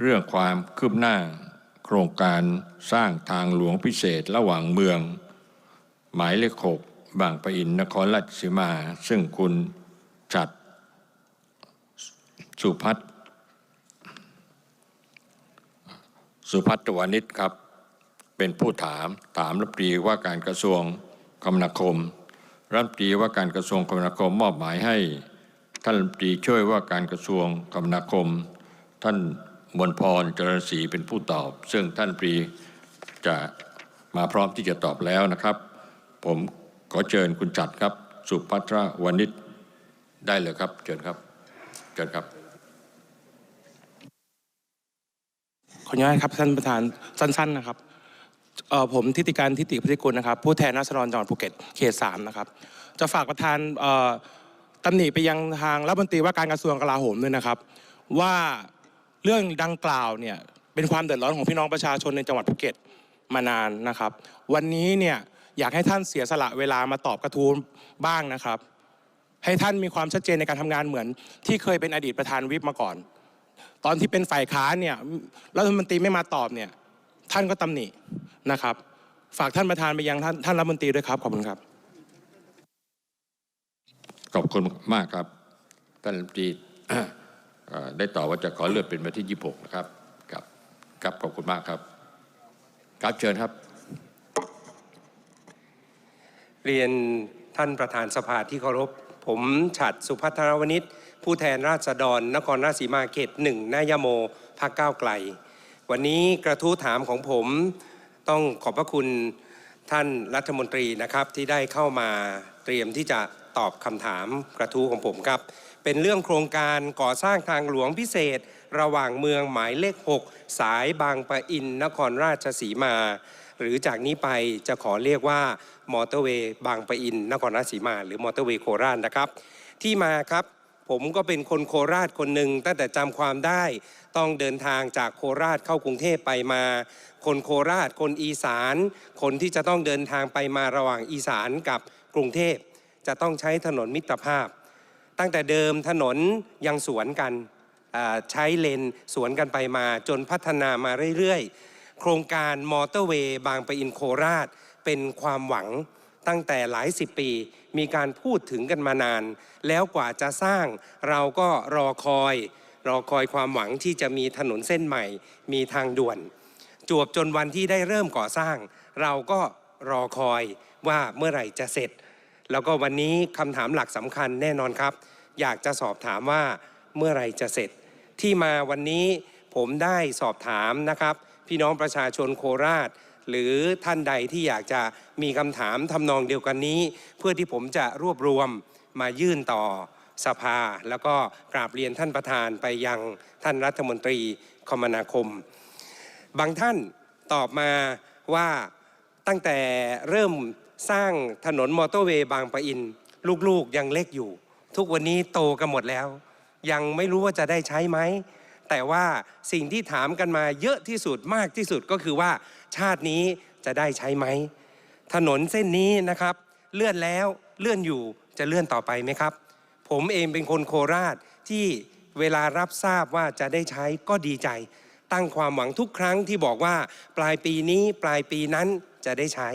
เรื่องความคืบหน้า โครงการสร้างทางหลวงพิเศษระหว่างเมือง หมายเลขหกบางปะอินนครราชสีมา ซึ่งคุณจัดสุพัฒน์สุพัฒนวานิชครับ เป็นผู้ถามถามรัฐมนตรีว่าการกระทรวงคมนาคมรัฐมนตรีว่าการกระทรวงคมนาคมมอบหมายให้ ท่านรัฐมนตรีช่วยว่าการกระทรวงคมนาคม ท่าน มวลพรจรศรีเป็นผู้ตอบ ซึ่งท่านรัฐมนตรีจะมาพร้อมที่จะตอบแล้วนะครับ ผมขอเชิญคุณจัดครับ สุพัทรวานิชได้เลยครับ เชิญครับ เชิญครับ ขออนุญาตครับท่านประธานสั้น ๆ นะครับผมทิติการทิติพัทิกุลนะครับ ผู้แทนราษฎรจังหวัดภูเก็ตเขตสามนะครับ จะฝากประธานตำหนิไปยังทางรัฐมนตรีว่าการกระทรวงกลาโหมด้วยนะครับ ว่า เรื่องดังกล่าวเนี่ยเป็นความเดือดร้อนของพี่น้องประชาชนในจังหวัดภูเก็ตมานานนะครับ วันนี้เนี่ยอยากให้ท่านเสียสละเวลามาตอบกระทู้บ้างนะครับ ให้ท่านมีความชัดเจนในการทำงานเหมือน ที่เคยเป็นอดีตประธานวิปมาก่อน ตอนที่เป็นฝ่ายค้านเนี่ยรัฐมนตรีไม่มาตอบเนี่ยท่านก็ตำหนินะครับ ฝากท่านประธานไปยังท่านท่านรัฐมนตรีด้วยครับขอบคุณครับขอบคุณมากครับท่านรัฐมนตรี ได้ตอบว่าจะขอเลื่อนเป็นวันที่ 26 นะครับครับครับขอบคุณมากครับครับเชิญครับ เรียนท่านประธานสภาที่เคารพ ผมฉัดสุพัทรวณิชผู้แทนราษฎร นครราชสีมาเขตหนึ่งนายโมพักก้าวไกล วันนี้กระทู้ถามของผมต้องขอบพระคุณท่านรัฐมนตรีนะครับที่ได้เข้ามาเตรียมที่จะตอบคำถามกระทู้ของผมครับ เป็นเรื่องโครงการก่อสร้างทางหลวงพิเศษ ระหว่างเมืองหมายเลข 6 สายบางปะอินนครราชสีมา หรือจากนี้ไปจะขอเรียกว่ามอเตอร์เวย์บางปะอินนครราชสีมา หรือมอเตอร์เวย์โคราชนะครับ ที่มาครับผมก็เป็นคนโคราชคนหนึ่งตั้งแต่จำความได้ ต้องเดินทางจากโคราชเข้ากรุงเทพไปมา คนโคราชคนอีสาน คนที่จะต้องเดินทางไปมาระหว่างอีสานกับกรุงเทพ จะต้องใช้ถนนมิตรภาพ ตั้งแต่เดิมถนนยังสวนกันใช้เลนสวนกันไปมาจนพัฒนามาเรื่อยๆ โครงการมอเตอร์เวย์บางปะอินโคราช เป็นความหวังตั้งแต่หลายสิบปี มีการพูดถึงกันมานาน แล้วกว่าจะสร้างเราก็รอคอย รอคอยความหวังที่จะมีถนนเส้นใหม่ มีทางด่วน จวบจนวันที่ได้เริ่มก่อสร้าง เราก็รอคอยว่าเมื่อไหร่จะเสร็จ แล้วก็วันนี้คำถามหลักสำคัญแน่นอนครับ อยากจะสอบถามว่าเมื่อไรจะเสร็จ ที่มาวันนี้ผมได้สอบถามนะครับ พี่น้องประชาชนโคราช หรือท่านใดที่อยากจะมีคำถามทำนองเดียวกันนี้ เพื่อที่ผมจะรวบรวมมายื่นต่อสภา แล้วก็กราบเรียนท่านประธานไปยังท่านรัฐมนตรีคมนาคม บางท่านตอบมาว่าตั้งแต่เริ่ม สร้างถนนมอเตอร์เวย์บางปะอิน ลูกๆยังเล็กอยู่ ทุกวันนี้โตกันหมดแล้ว ยังไม่รู้ว่าจะได้ใช้ไหม แต่ว่าสิ่งที่ถามกันมาเยอะที่สุดมากที่สุดก็คือว่าชาตินี้จะได้ใช้ไหม ถนนเส้นนี้นะครับ เลื่อนแล้วเลื่อนอยู่จะเลื่อนต่อไปไหมครับ ผมเองเป็นคนโคราชที่เวลารับทราบว่าจะได้ใช้ก็ดีใจ ตั้งความหวังทุกครั้งที่บอกว่า ปลายปีนี้ปลายปีนั้น จะได้ใช้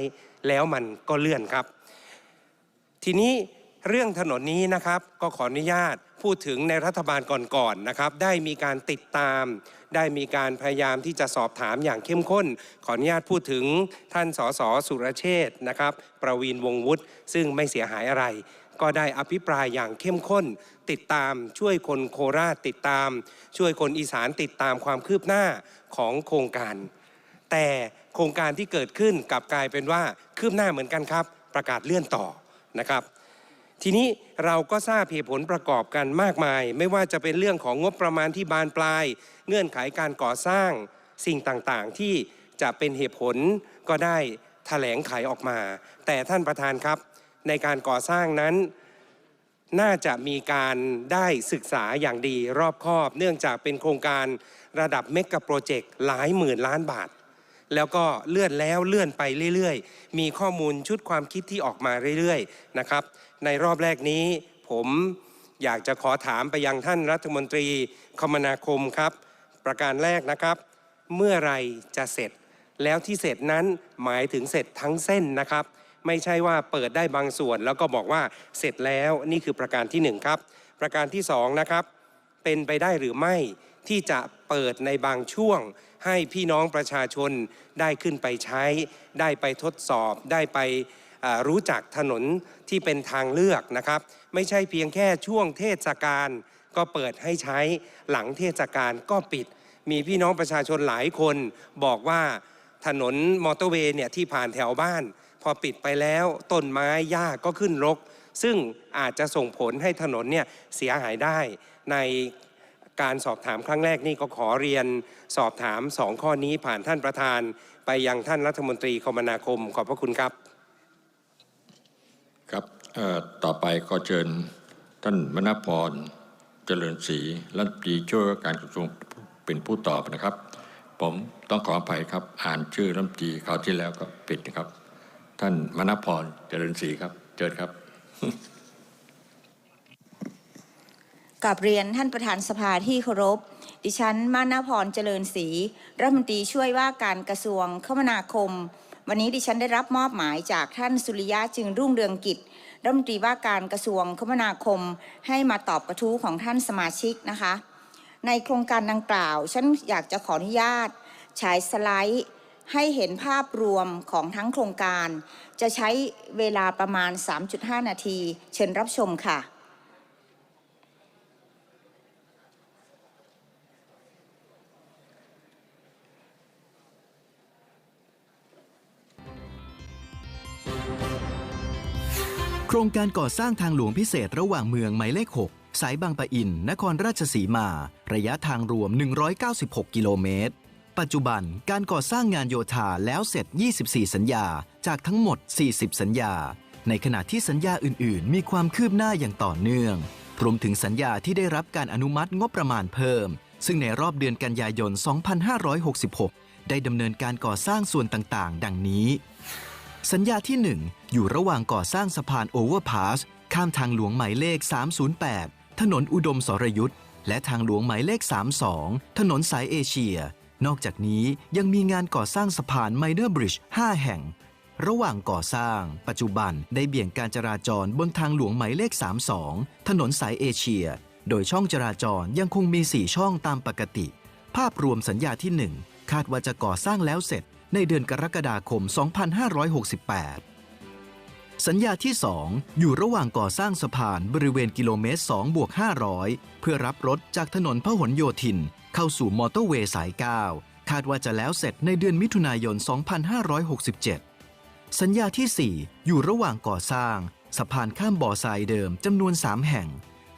แล้วมันก็เลื่อนครับ ทีนี้เรื่องถนนนี้นะครับก็ขออนุญาตพูดถึงในรัฐบาลก่อนๆนะครับ ได้มีการติดตาม ได้มีการพยายามที่จะสอบถามอย่างเข้มข้น ขออนุญาตพูดถึงท่านสสสุรเชษนะครับ ประวีนวงวุฒิซึ่งไม่เสียหายอะไร ก็ได้อภิปรายอย่างเข้มข้น ติดตามช่วยคนโคราชติดตาม ช่วยคนอีสานติดตามความคืบหน้าของโครงการ แต่ โครงการที่เกิดขึ้นกลับกลายเป็นว่าคืบหน้าเหมือนกันครับ ประกาศเลื่อนต่อนะครับ ทีนี้เราก็ทราบเหตุผลประกอบกันมากมาย ไม่ว่าจะเป็นเรื่องของงบประมาณที่บานปลาย เงื่อนไขการก่อสร้างสิ่งต่างๆ ที่จะเป็นเหตุผลก็ได้แถลงไขออกมา แต่ท่านประธานครับ ในการก่อสร้างนั้นน่าจะมีการได้ศึกษาอย่างดีรอบคอบ เนื่องจากเป็นโครงการระดับเมกะโปรเจกต์หลายหมื่นล้านบาท แล้วก็เลื่อนแล้วเลื่อนไปเรื่อยๆ มีข้อมูลชุดความคิดที่ออกมาเรื่อยๆนะครับในรอบแรกนี้ผมอยากจะขอถามไปยังท่านรัฐมนตรีคมนาคมครับ ประการแรกนะครับ เมื่อไรจะเสร็จ แล้วที่เสร็จนั้นหมายถึงเสร็จทั้งเส้นนะครับ ไม่ใช่ว่าเปิดได้บางส่วน แล้วก็บอกว่าเสร็จแล้วนี่คือประการที่หนึ่งครับ ประการที่สองนะครับเป็นไปได้หรือไม่ที่จะเปิดในบางช่วง ให้พี่น้องประชาชนได้ขึ้นไปใช้ ได้ไปทดสอบ ได้ไปรู้จักถนนที่เป็นทางเลือกนะครับ ไม่ใช่เพียงแค่ช่วงเทศกาลก็เปิดให้ใช้หลังเทศกาลก็ปิด มีพี่น้องประชาชนหลายคนบอกว่าถนนมอเตอร์เวย์เนี่ยที่ผ่านแถวบ้าน พอปิดไปแล้วต้นไม้หญ้าก็ขึ้นรก ซึ่งอาจจะส่งผลให้ถนนเนี่ยเสียหายได้ใน การสอบถามครั้งแรกนี่ก็ขอเรียนสอบถามสองข้อนี้ผ่านท่านประธาน ไปยังท่านรัฐมนตรีคมนาคมขอบพระคุณครับ ครับต่อไปขอเชิญท่านมณพรเจริญศรีรัฐมนตรีช่วยวการกระทรวงเป็นผู้ตอบนะครับ ผมต้องขออภัยครับ อ่านชื่อรัฐมนตรีคราวที่แล้วก็ผิดนะครับ ท่านมณพรเจริญศรีครับเชิญครับ กับเรียนท่านประธานสภาที่เคารพ ดิฉัน มานาพรเจริญศรีรัฐมนตรีช่วยว่าการกระทรวงคมนาคม วันนี้ดิฉันได้รับมอบหมายจากท่านสุริยะจึงรุ่งเรืองกิจรัฐมนตรีว่าการกระทรวงคมนาคม ให้มาตอบกระทู้ของท่านสมาชิกนะคะ ในโครงการดังกล่าว ฉันอยากจะขออนุญาตฉายสไลด์ให้เห็นภาพรวมของทั้งโครงการ จะใช้เวลาประมาณ 3.5 นาที เชิญรับชมค่ะ ครงการก่อสร้างทางหลวงพิเศษระหว่างเมืองหมายเลข 6 สายบางปะอิน นครราชสีมา ระยะทางรวม 196 กิโลเมตร ปัจจุบันการก่อสร้างงานโยธาแล้วเสร็จ 24 สัญญา จากทั้งหมด 40 สัญญา ในขณะที่สัญญาอื่น ๆ มีความคืบหน้าอย่างต่อเนื่อง รวมถึงสัญญาที่ได้รับการอนุมัติงบประมาณเพิ่ม ซึ่งในรอบเดือนกันยายน 2566 ได้ดำเนินการก่อสร้างส่วนต่าง ๆ ดังนี้ สัญญาที่ 1 อยู่ระหว่างก่อสร้างสะพานโอเวอร์พาสข้ามทางหลวงหมายเลข 308 ถนนอุดมสรยุทธ์และทางหลวงหมายเลข 32 ถนนสายเอเชีย นอกจากนี้ยังมีงานก่อสร้างสะพานไมเนอร์บริดจ์5แห่ง ระหว่างก่อสร้าง ปัจจุบันได้เบี่ยงการจราจรบนทางหลวงหมายเลข 32 ถนนสายเอเชีย โดยช่องจราจรยังคงมี 4 ช่องตามปกติ ภาพรวมสัญญาที่ 1 คาดว่าจะก่อสร้างแล้วเสร็จ ในเดือนกรกฎาคม 2568 สัญญาที่ 2 อยู่ระหว่างก่อสร้างสะพานบริเวณกิโลเมตร2บวก500 เพื่อรับรถจากถนนพหลโยธิน เข้าสู่มอเตอร์เวย์สาย 9 คาดว่าจะแล้วเสร็จในเดือนมิถุนายน 2567 สัญญาที่ 4 อยู่ระหว่างก่อสร้าง สะพานข้ามบ่อทรายเดิมจำนวน 3 แห่ง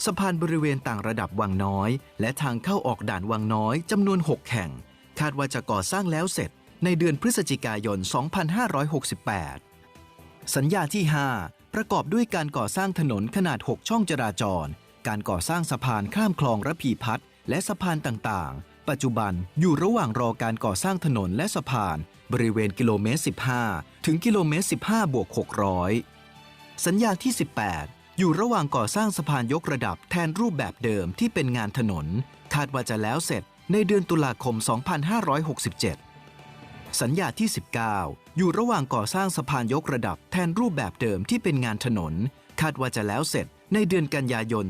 สะพานบริเวณต่างระดับวังน้อย และทางเข้าออกด่านวังน้อยจำนวน 6 แห่ง คาดว่าจะก่อสร้างแล้วเสร็จ ในเดือนพฤศจิกายน 2568 สัญญาที่ 5 ประกอบด้วยการก่อสร้างถนนขนาด 6 ช่องจราจร การก่อสร้างสะพานข้ามคลองระพีพัฒน์และสะพานต่างๆ ปัจจุบันอยู่ระหว่างรอการก่อสร้างถนนและสะพาน บริเวณกิโลเมตร 15 ถึงกิโลเมตร 15 บวก 600 สัญญาที่ 18 อยู่ระหว่างก่อสร้างสะพานยกระดับแทนรูปแบบเดิมที่เป็นงานถนน คาดว่าจะแล้วเสร็จในเดือนตุลาคม 2567 สัญญาที่ 19 อยู่ระหว่างก่อสร้างสะพานยกระดับแทนรูปแบบเดิมที่เป็นงานถนน คาดว่าจะแล้วเสร็จในเดือนกันยายน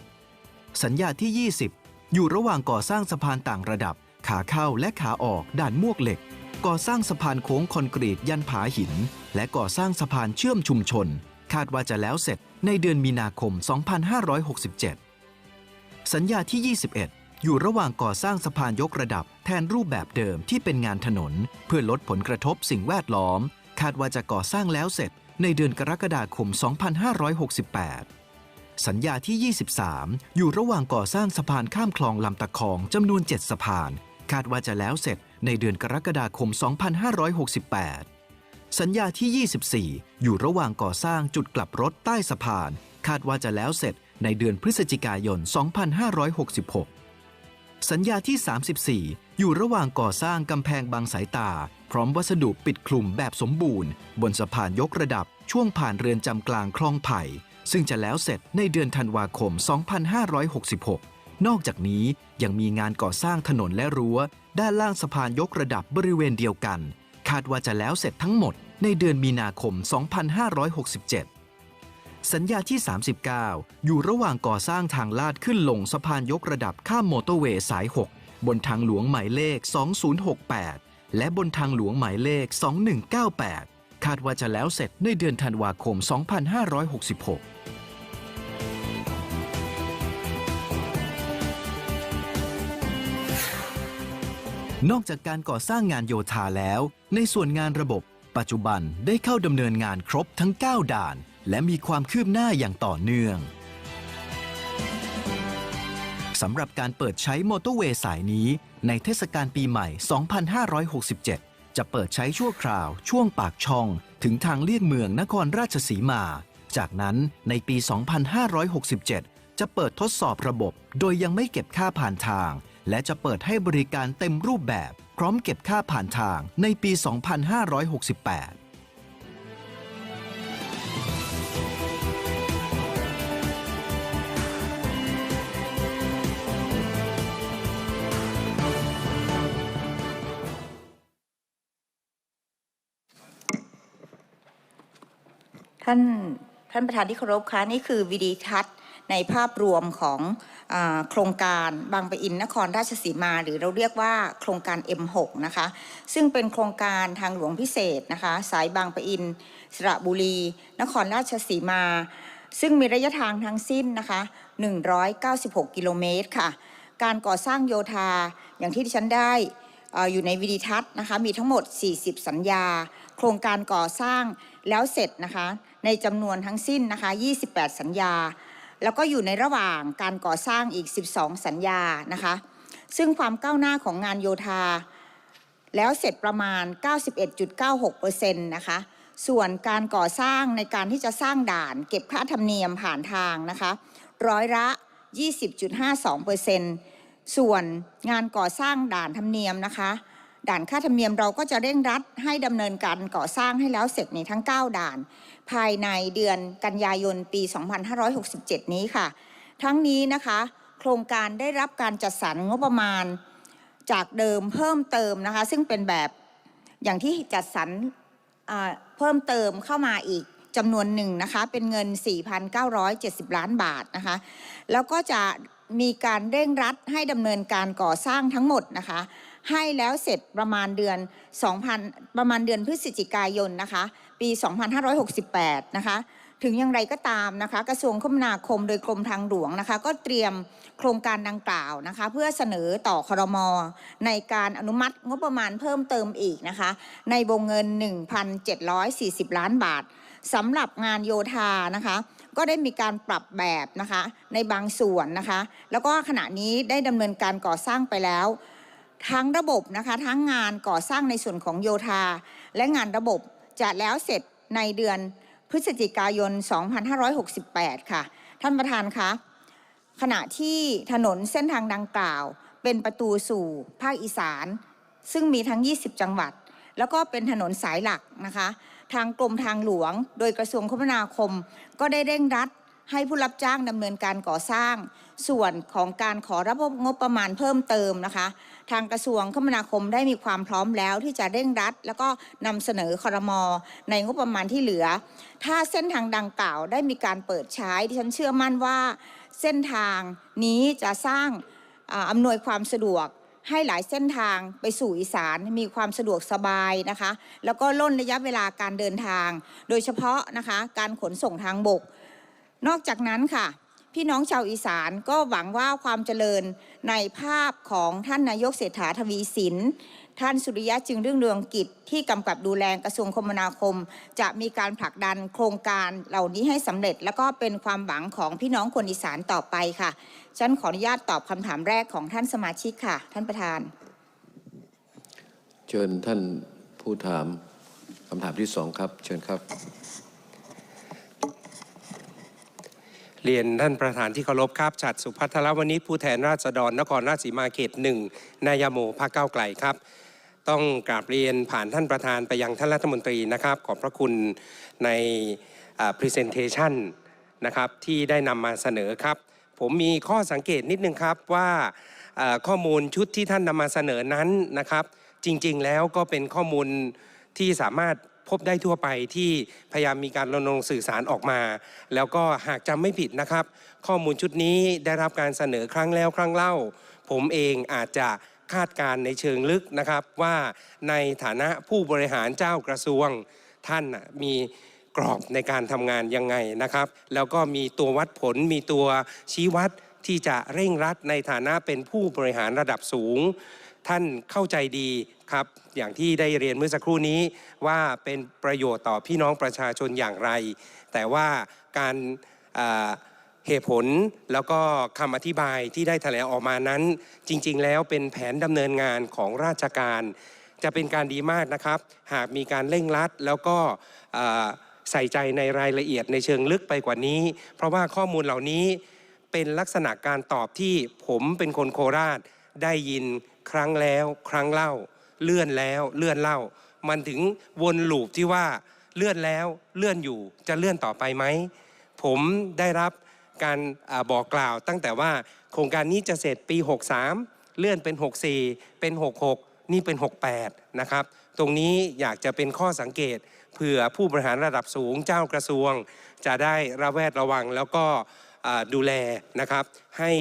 2567 สัญญาที่ 20 อยู่ระหว่างก่อสร้างสะพานต่างระดับ ขาเข้าและขาออกด่านมวกเหล็ก ก่อสร้างสะพานโค้งคอนกรีตยันผาหิน และก่อสร้างสะพานเชื่อมชุมชน คาดว่าจะแล้วเสร็จในเดือนมีนาคม 2567 สัญญาที่ 21 อยู่ระหว่างก่อสร้างสะพานยกระดับ แทนรูปแบบเดิมที่เป็นงานถนน เพื่อลดผลกระทบสิ่งแวดล้อม คาดว่าจะก่อสร้างแล้วเสร็จในเดือนกรกฎาคม 2568 สัญญาที่ 23 อยู่ระหว่างก่อสร้างสะพานข้ามคลองลำตะคองจำนวน 7 สะพาน คาดว่าจะแล้วเสร็จในเดือนกรกฎาคม 2568 สัญญาที่ 24 อยู่ระหว่างก่อสร้างจุดกลับรถใต้สะพาน คาดว่าจะแล้วเสร็จในเดือนพฤศจิกายน 2566 สัญญาที่ 34 อยู่ระหว่างก่อสร้างกำแพงบางสายตา พร้อมวัสดุปิดคลุมแบบสมบูรณ์ บนสะพานยกระดับช่วงผ่านเรือนจำกลางคลองไผ่ ซึ่งจะแล้วเสร็จในเดือนธันวาคม 2566 นอกจากนี้ยังมีงานก่อสร้างถนนและรั้ว ด้านล่างสะพานยกระดับบริเวณเดียวกัน คาดว่าจะแล้วเสร็จทั้งหมดในเดือนมีนาคม 2567 สัญญาที่ 39 อยู่ระหว่างก่อสร้างทางลาดขึ้นลงสะพานยกระดับข้ามมอเตอร์เวย์สาย 6 บนทางหลวงหมายเลข 2068 และบนทางหลวงหมายเลข 2198 คาดว่าจะแล้วเสร็จในเดือนธันวาคม 2566นอกจากการก่อสร้างงานโยธาแล้ว ในส่วนงานระบบ ปัจจุบันได้เข้าดำเนินงานครบทั้ง 9 ด่านและมีความคืบหน้าอย่างต่อเนื่องสำหรับการเปิดใช้มอเตอร์เวย์สายนี้ในเทศกาลปีใหม่ 2567 จะเปิดใช้ชั่วคราว ช่วงปากช่อง ถึงทางเลี่ยงเมืองนครราชสีมา จากนั้นในปี 2567 จะเปิดทดสอบระบบ โดยยังไม่เก็บค่าผ่านทาง และจะเปิดให้บริการเต็มรูปแบบ พร้อมเก็บค่าผ่านทางในปี 2568 ท่านท่านประธานที่เคารพคะนี่คือวิดีทัศน์ในภาพรวมของอโครงการบางปะอินนครราชสีมา หรือเราเรียกว่าโครงการ M6 นะคะ ซึ่งเป็นโครงการทางหลวงพิเศษนะคะ สายบางปะอิน สระบุรี นครราชสีมา ซึ่งมีระยะทางทั้งสิ้นนะคะ 196 กิโลเมตรค่ะ การก่อสร้างโยธาอย่างที่ดิฉันได้เอ่ออยู่ในวิดีทัศน์นะคะ มีทั้งหมด 40 สัญญา โครงการก่อสร้างแล้วเสร็จนะคะ ในจำนวนทั้งสิ้นนะคะ 28 สัญญา แล้วก็อยู่ในระหว่างการก่อสร้างอีก 12 สัญญานะคะ ซึ่งความก้าวหน้าของงานโยธา แล้วเสร็จประมาณ 91.96%นะคะ ส่วนการก่อสร้างในการที่จะสร้างด่าน เก็บค่าธรรมเนียมผ่านทางนะคะร้อยละ 20.52%ส่วนงานก่อสร้างด่านธรรมเนียมนะคะ ด่านค่าธรรมเนียมเราก็จะเร่งรัดให้ดำเนินการก่อสร้างให้แล้วเสร็จในทั้ง 9 ด่าน ภายในเดือนกันยายนปี 2567 นี้ค่ะ ทั้งนี้นะคะ โครงการได้รับการจัดสรรงบประมาณจากเดิมเพิ่มเติมนะคะ ซึ่งเป็นแบบอย่างที่จัดสรรเพิ่มเติมเข้ามาอีกจำนวนหนึ่งนะคะ เป็นเงิน 4,970 ล้านบาทนะคะ แล้วก็จะมีการเร่งรัดให้ดำเนินการก่อสร้างทั้งหมดนะคะ ให้แล้วเสร็จประมาณเดือน 2,000 ประมาณเดือนพฤศจิกายนนะคะ ปี 2568 นะคะ ถึงอย่างไรก็ตามนะคะ กระทรวงคมนาคมโดยกรมทางหลวงนะคะ ก็เตรียมโครงการดังกล่าวนะคะ เพื่อเสนอต่อครมในการอนุมัติงบประมาณเพิ่มเติมอีกนะคะ ในวงเงิน 1,740 ล้านบาทสำหรับงานโยธานะคะก็ได้มีการปรับแบบนะคะในบางส่วนนะคะ แล้วก็ขณะนี้ได้ดำเนินการก่อสร้างไปแล้ว ทั้งระบบนะคะทั้งงานก่อสร้างในส่วนของโยธา และงานระบบจะแล้วเสร็จในเดือนพฤศจิกายน 2568 ค่ะ ท่านประธานคะขณะที่ถนนเส้นทางดังกล่าว เป็นประตูสู่ภาคอีสาน ซึ่งมีทั้ง 20 จังหวัด แล้วก็เป็นถนนสายหลักนะคะ ทางกรมทางหลวง โดยกระทรวงคมนาคม ก็ได้เร่งรัดให้ผู้รับจ้างดำเนินการก่อสร้าง ส่วนของการขอรับงบประมาณเพิ่มเติมนะคะ ทางกระทรวงคมนาคมได้มีความพร้อมแล้วที่จะเร่งรัด แล้วก็นำเสนอคอรมอในงบประมาณที่เหลือ ถ้าเส้นทางดังกล่าวได้มีการเปิดใช้ดิฉันเชื่อมั่นว่า เส้นทางนี้จะสร้างอ่าอำนวยความสะดวกให้หลายเส้นทางไปสู่อีสานมีความสะดวกสบายนะคะ แล้วก็ล่นระยะเวลาการเดินทาง โดยเฉพาะนะคะการขนส่งทางบก นอกจากนั้นค่ะ พี่น้องชาวอีสานก็หวังว่าความเจริญในภาพของท่านนายกเศรษฐาทวีสิน ท่านสุริยะจึงเรื่องเรืองกิจที่กำกับดูแลกระทรวงคมนาคม จะมีการผลักดันโครงการเหล่านี้ให้สำเร็จ แล้วก็เป็นความหวังของพี่น้องคนอีสานต่อไปค่ะ ฉันขออนุญาตตอบคำถามแรกของท่านสมาชิกค่ะ ท่านประธาน เชิญท่านผู้ถามคำถามที่สองครับ เชิญครับ เรียนท่านประธานที่เคารพครับฉัดสุพัทรวณิชผู้แทนราษฎรนครราชสีมาเขตหนึ่งนายโมพักเก้าวไกลครับ ต้องกราบเรียนผ่านท่านประธานไปยังท่านรัฐมนตรีนะครับ ขอบพระคุณในอ่า presentation นะครับที่ได้นำมาเสนอครับ ผมมีข้อสังเกตนิดนึงครับว่าข้อมูลชุดที่ท่านนำมาเสนอนั้นนะครับ จริงๆแล้วก็เป็นข้อมูลที่สามารถ พบได้ทั่วไปที่พยายามมีการรณรงค์สื่อสารออกมา แล้วก็หากจำไม่ผิดนะครับ ข้อมูลชุดนี้ได้รับการเสนอครั้งแล้วครั้งเล่า ผมเองอาจจะคาดการณ์ในเชิงลึกนะครับว่าในฐานะผู้บริหารเจ้ากระทรวงท่านมีกรอบในการทำงานยังไงนะครับ แล้วก็มีตัววัดผลมีตัวชี้วัดที่จะเร่งรัดในฐานะเป็นผู้บริหารระดับสูง ท่านเข้าใจดีครับ อย่างที่ได้เรียนเมื่อสักครู่นี้ว่าเป็นประโยชน์ต่อพี่น้องประชาชนอย่างไร แต่ว่าการเหตุผลแล้วก็คำอธิบายที่ได้แถลงออกมานั้น จริง ๆ แล้วเป็นแผนดำเนินงานของราชการ จะเป็นการดีมากนะครับ หากมีการเร่งรัดแล้วก็ใส่ใจในรายละเอียดในเชิงลึกไปกว่านี้ เพราะว่าข้อมูลเหล่านี้เป็นลักษณะการตอบที่ผมเป็นคนโคราชได้ยิน ครั้งแล้วครั้งเล่า เลื่อนแล้วเลื่อนเล่า มันถึงวนลูปที่ว่าเลื่อนแล้วเลื่อนอยู่จะเลื่อนต่อไปไหม ผมได้รับการอบอกกล่าวตั้งแต่ว่าโครงการนี้จะเสร็จปี 63 เลื่อนเป็น 64 เป็น 66 นี่เป็น 68 นะครับ ตรงนี้อยากจะเป็นข้อสังเกตเผื่อผู้บริหารระดับสูงเจ้ากระทรวง จะได้ระแวดระวังแล้วก็ดูแลนะครับให้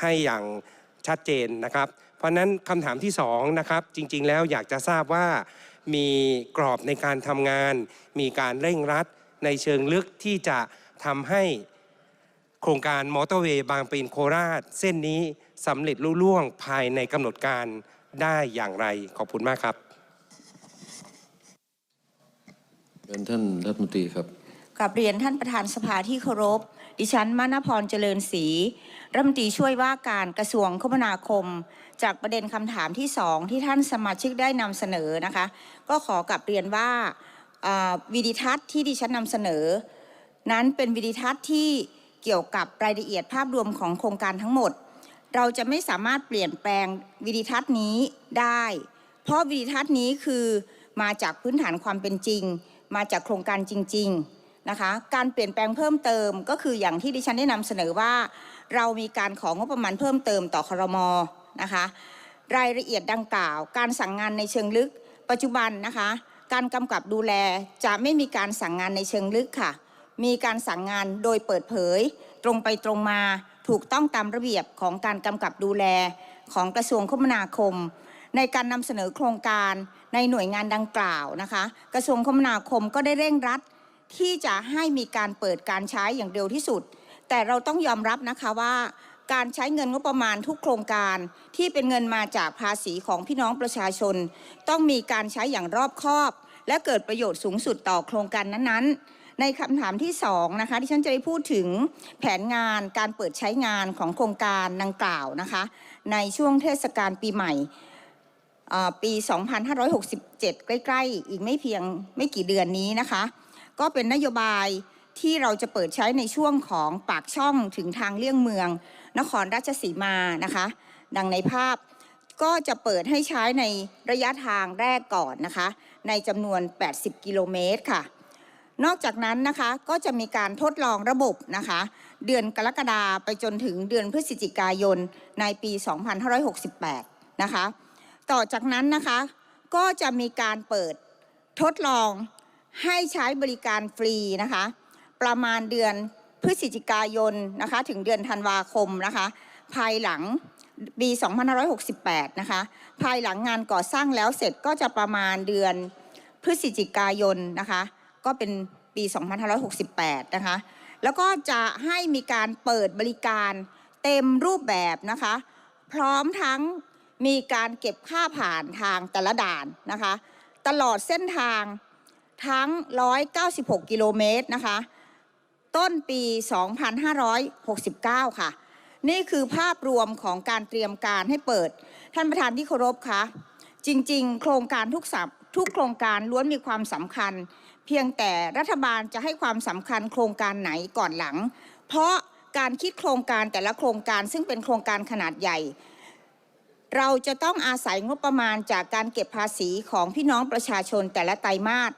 ให้อย่างชัดเจนนะครับ เพราะนั้นคำถามที่สองนะครับจริงๆ แล้วอยากจะทราบว่า มีกรอบในการทำงาน มีการเร่งรัดในเชิงลึกที่จะทำให้โครงการมอเตอร์เวย์บางปะอินโคราช เส้นนี้สำเร็จลุล่วงภายในกำหนดการได้อย่างไร ขอบคุณมากครับเชิญท่านรัฐมนตรีครับ กับเรียนท่านประธานสภาที่เคารพ ดิฉันมณพรเจริญศรีรัฐมนตรีช่วยว่าการกระทรวงคมนาคม จากประเด็นคำถามที่สองที่ท่านสมาชิกได้นำเสนอนะคะ ก็ขอกลับเรียนว่าอ่าวิดีทัศน์ที่ดิฉันนำเสนอ นั้นเป็นวิดีทัศน์ที่เกี่ยวกับรายละเอียดภาพรวมของโครงการทั้งหมด เราจะไม่สามารถเปลี่ยนแปลงวิดีทัศน์นี้ได้ เพราะวิดีทัศน์นี้คือมาจากพื้นฐานความเป็นจริง มาจากโครงการจริง ๆ นะคะการเปลี่ยนแปลงเพิ่มเติมก็คืออย่างที่ดิฉันได้นำเสนอว่า เรามีการของงบประมาณเพิ่มเติมต่อครมนะคะรายละเอียดดังกล่าว การสั่งงานในเชิงลึก ปัจจุบันนะคะการกำกับดูแลจะไม่มีการสั่งงานในเชิงลึกค่ะ มีการสั่งงานโดยเปิดเผย ตรงไปตรงมาถูกต้องตามระเบียบของการกำกับดูแลของกระทรวงคมนาคม ในการนำเสนอโครงการในหน่วยงานดังกล่าวนะคะ กระทรวงคมนาคมก็ได้เร่งรัด ที่จะให้มีการเปิดการใช้อย่างเร็วที่สุด แต่เราต้องยอมรับนะคะว่าการใช้เงินงบประมาณทุกโครงการที่เป็นเงินมาจากภาษีของพี่น้องประชาชน ต้องมีการใช้อย่างรอบคอบ และเกิดประโยชน์สูงสุดต่อโครงการนั้นๆ ในคำถามที่สองนะคะที่ฉันจะได้พูดถึงแผนงานการเปิดใช้งานของโครงการดังกล่าวนะคะ ในช่วงเทศกาลปีใหม่อ่าปี 2567 ใกล้ ๆ อีกไม่เพียงไม่กี่เดือนนี้นะคะ ก็เป็นนโยบายที่เราจะเปิดใช้ในช่วงของปากช่องถึงทางเลี่ยงเมือง นครราชสีมานะคะ ดังในภาพก็จะเปิดให้ใช้ในระยะทางแรกก่อนนะคะ ในจำนวน 80 กิโลเมตรค่ะ นอกจากนั้นนะคะก็จะมีการทดลองระบบนะคะ เดือนกรกฎาไปจนถึงเดือนพฤศจิกายนในปี 2568 นะคะ ต่อจากนั้นนะคะก็จะมีการเปิดทดลอง ให้ใช้บริการฟรีนะคะ ประมาณเดือนพฤศจิกายนนะคะ ถึงเดือนธันวาคมนะคะ ภายหลังปี2568 นะคะ ภายหลังงานก่อสร้างแล้วเสร็จก็จะประมาณเดือนพฤศจิกายนนะคะ ก็เป็นปี 2568 นะคะ แล้วก็จะให้มีการเปิดบริการเต็มรูปแบบนะคะ พร้อมทั้งมีการเก็บค่าผ่านทางแต่ละด่านนะคะ ตลอดเส้นทาง ทั้ง 196 กิโลเมตรนะคะ ต้นปี 2569 ค่ะ นี่คือภาพรวมของการเตรียมการให้เปิด ท่านประธานที่เคารพคะจริง ๆ โครงการทุกสับทุกโครงการล้วนมีความสำคัญ เพียงแต่รัฐบาลจะให้ความสำคัญโครงการไหนก่อนหลัง เพราะการคิดโครงการแต่ละโครงการซึ่งเป็นโครงการขนาดใหญ่ เราจะต้องอาศัยงบประมาณจากการเก็บภาษีของพี่น้องประชาชนแต่ละไตรมาส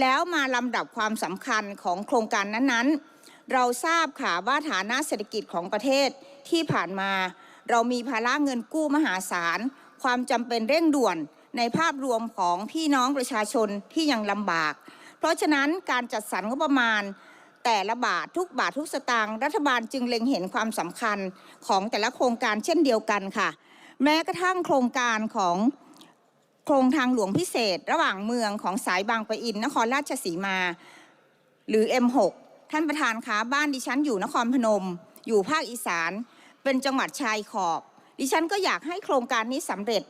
แล้วมาลำดับความสำคัญของโครงการนั้นๆ เราทราบค่ะว่าฐานะเศรษฐกิจของประเทศที่ผ่านมา เรามีภาระเงินกู้มหาศาล ความจำเป็นเร่งด่วนในภาพรวมของพี่น้องประชาชนที่ยังลำบาก เพราะฉะนั้นการจัดสรรงบประมาณ แต่ละบาททุกบาททุกสตางค์รัฐบาลจึงเล็งเห็นความสำคัญของแต่ละโครงการเช่นเดียวกันค่ะ แม้กระทั่งโครงการของ โครงทางหลวงพิเศษ ระหว่างเมืองของสายบางปะอิน นครราชสีมา หรือ M6 ท่านประธานคะบ้านดิฉันอยู่นครพนม อยู่ภาคอีสาน เป็นจังหวัดชายขอบ ดิฉันก็อยากให้โครงการนี้สำเร็จ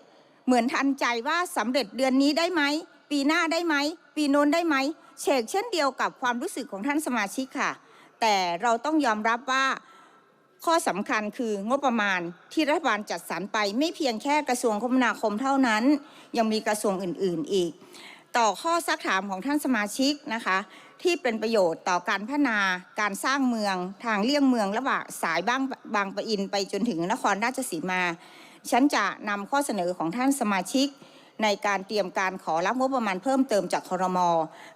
เหมือนทันใจว่าสำเร็จเดือนนี้ได้ไหมปีหน้าได้ไหมปีโน้นได้ไหมเชกเช่นเดียวกับความรู้สึกของท่านสมาชิกค่ะ แต่เราต้องยอมรับว่า ข้อสำคัญคืองบประมาณที่รัฐบาลจัดสรรไป ไม่เพียงแค่กระทรวงคมนาคมเท่านั้น ยังมีกระทรวงอื่น ๆ อีก ต่อข้อซักถามของท่านสมาชิกนะคะ ที่เป็นประโยชน์ต่อการพัฒนาการสร้างเมืองทางเลี่ยงเมืองระหว่างสายบางบางปะอินไปจนถึงนครราชสีมา ฉันจะนำข้อเสนอของท่านสมาชิก ในการเตรียมการขอรับงบประมาณเพิ่มเติมจากครม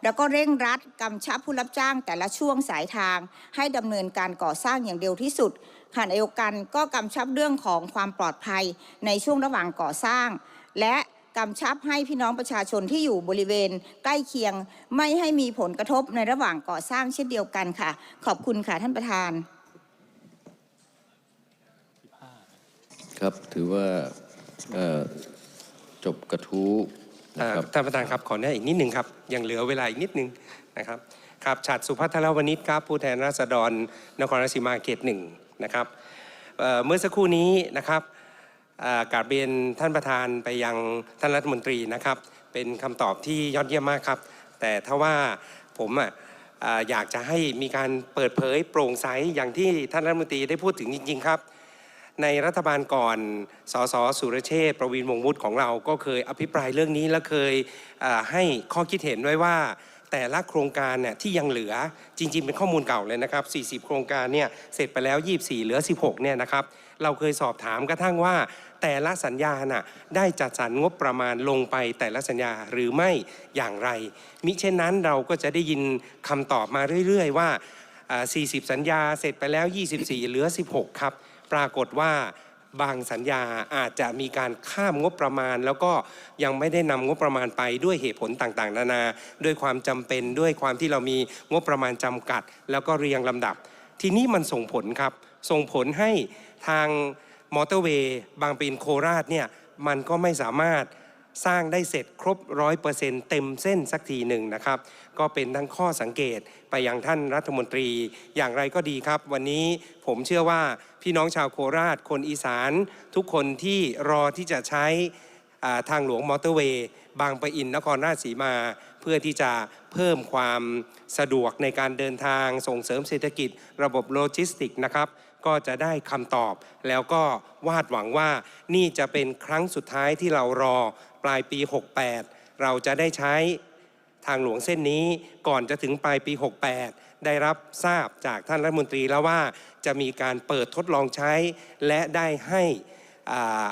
แล้วก็เร่งรัดกำชับผู้รับจ้างแต่ละช่วงสายทาง ให้ดำเนินการก่อสร้างอย่างเร็วที่สุดขณะเดียวกันก็กำชับเรื่องของความปลอดภัยในช่วงระหว่างก่อสร้าง และกำชับให้พี่น้องประชาชนที่อยู่บริเวณ ใกล้เคียงไม่ให้มีผลกระทบในระหว่างก่อสร้างเช่นเดียวกันค่ะ ขอบคุณค่ะท่านประธาน ครับถือว่า จบกระทู้นะครับท่านประธานครับขออนุญาตอีกนิดหนึ่งครับยังเหลือเวลาอีกนิดหนึงนะครับครับฉัดสุพัทรวณิชครับผู้แทนราษฎรนครราชสีมาเขตหนึ่งนะครับเเมื่อสักครู่นี้นะครับกาบเรียนท่านประธานไปยังท่านรัฐมนตรีนะครับ เป็นคำตอบที่ยอดเยี่ยมมากครับ แต่ถ้าว่าผมอะอยากจะให้มีการเปิดเผยโปร่งใสอย่างที่ท่านรัฐมนตรีได้พูดถึงจริง ๆ ครับ ในรัฐบาลก่อน สสสุรเชษฐ์ประวินวงวุฒิของเราก็เคยอภิปรายเรื่องนี้และเคยให้ข้อคิดเห็นไว้ว่า แต่ละโครงการเนี่ยที่ยังเหลือจริง ๆ เป็นข้อมูลเก่าเลยนะครับ 40 โครงการเนี่ยเสร็จไปแล้ว 24 เหลือ 16 เนี่ยนะครับเราเคยสอบถามกระทั่งว่า แต่ละสัญญาน่ะได้จัดสรรงบประมาณลงไปแต่ละสัญญาหรือไม่อย่างไร มิเช่นนั้นเราก็จะได้ยินคำตอบมาเรื่อย ๆ ว่าอ่า40 สัญญาเสร็จไปแล้ว 24 เหลือ 16 ครับ ปรากฏว่าบางสัญญาอาจจะมีการข้ามงบประมาณ แล้วก็ยังไม่ได้นำงบประมาณไปด้วยเหตุผลต่างๆ นานา ด้วยความจำเป็นด้วยความที่เรามีงบประมาณจำกัด แล้วก็เรียงลำดับ ทีนี้มันส่งผลครับ ส่งผลให้ทางมอเตอร์เวย์บางปีนโคราชเนี่ยมันก็ไม่สามารถ สร้างได้เสร็จครบร้อยเปอร์เซ็นต์เต็มเส้นสักทีหนึ่งนะครับ ก็เป็นทั้งข้อสังเกตไปยังท่านรัฐมนตรี อย่างไรก็ดีครับ วันนี้ผมเชื่อว่าพี่น้องชาวโคราช คนอีสาน ทุกคนที่รอที่จะใช้ทางหลวงมอเตอร์เวย์ บางปะอินนครราชสีมา เพื่อที่จะเพิ่มความสะดวกในการเดินทางส่งเสริมเศรษฐกิจ ระบบโลจิสติกส์นะครับก็จะได้คำตอบแล้วก็วาดหวังว่านี่จะเป็นครั้งสุดท้ายที่เรารอ ปลายปี 68 เราจะได้ใช้ทางหลวงเส้นนี้ก่อนจะถึงปลายปี 68 ได้รับทราบจากท่านรัฐมนตรีแล้วว่าจะมีการเปิดทดลองใช้ และได้ให้อ่า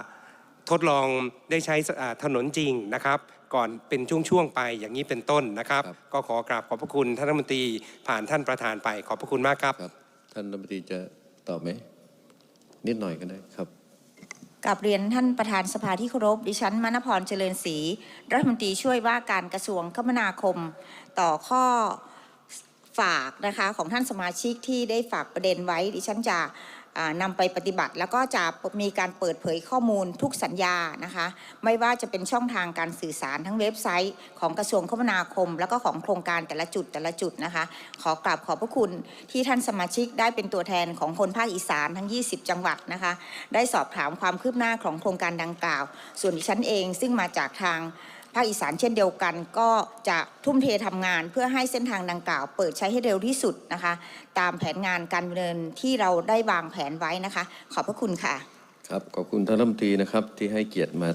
ทดลองได้ใช้อ่าถนนจริงนะครับ ก่อนเป็นช่วงๆไปอย่างนี้เป็นต้นนะครับครับ ก็ขอกราบขอบพระคุณท่านรัฐมนตรีผ่านท่านประธานไปขอบพระคุณมากครับครับท่านรัฐมนตรีจะตอบไหมนิดหน่อยก็ได้ครับ กับเรียนท่านประธานสภาที่เคารพดิฉันมณพรเจริญศรีรัฐมนตรีช่วยว่าการกระทรวงคมนาคม ต่อข้อฝากนะคะของท่านสมาชิกที่ได้ฝากประเด็นไว้ดิฉันจะ นำไปปฏิบัติ แล้วก็จะมีการเปิดเผยข้อมูลทุกสัญญานะคะ ไม่ว่าจะเป็นช่องทางการสื่อสารทั้งเว็บไซต์ ของกระทรวงคมนาคม แล้วก็ของโครงการแต่ละจุดแต่ละจุดนะคะ ขอกราบขอบพระคุณที่ท่านสมาชิกได้เป็นตัวแทนของคนภาคอีสานทั้ง 20 จังหวัดนะคะ ได้สอบถามความคืบหน้าของโครงการดังกล่าว ส่วนดิฉันเองซึ่งมาจากทาง ภาคอีสานเช่นเดียวกัน ก็จะทุ่มเททำงานเพื่อให้เส้นทางดังกล่าว เปิดใช้ให้เร็วที่สุดนะคะ ตามแผนงานการดำเนินที่เราได้วางแผนไว้นะคะ ขอบพระคุณค่ะ ครับขอบคุณท่านรัฐมนตรีนะครับที่ให้เกียรติมา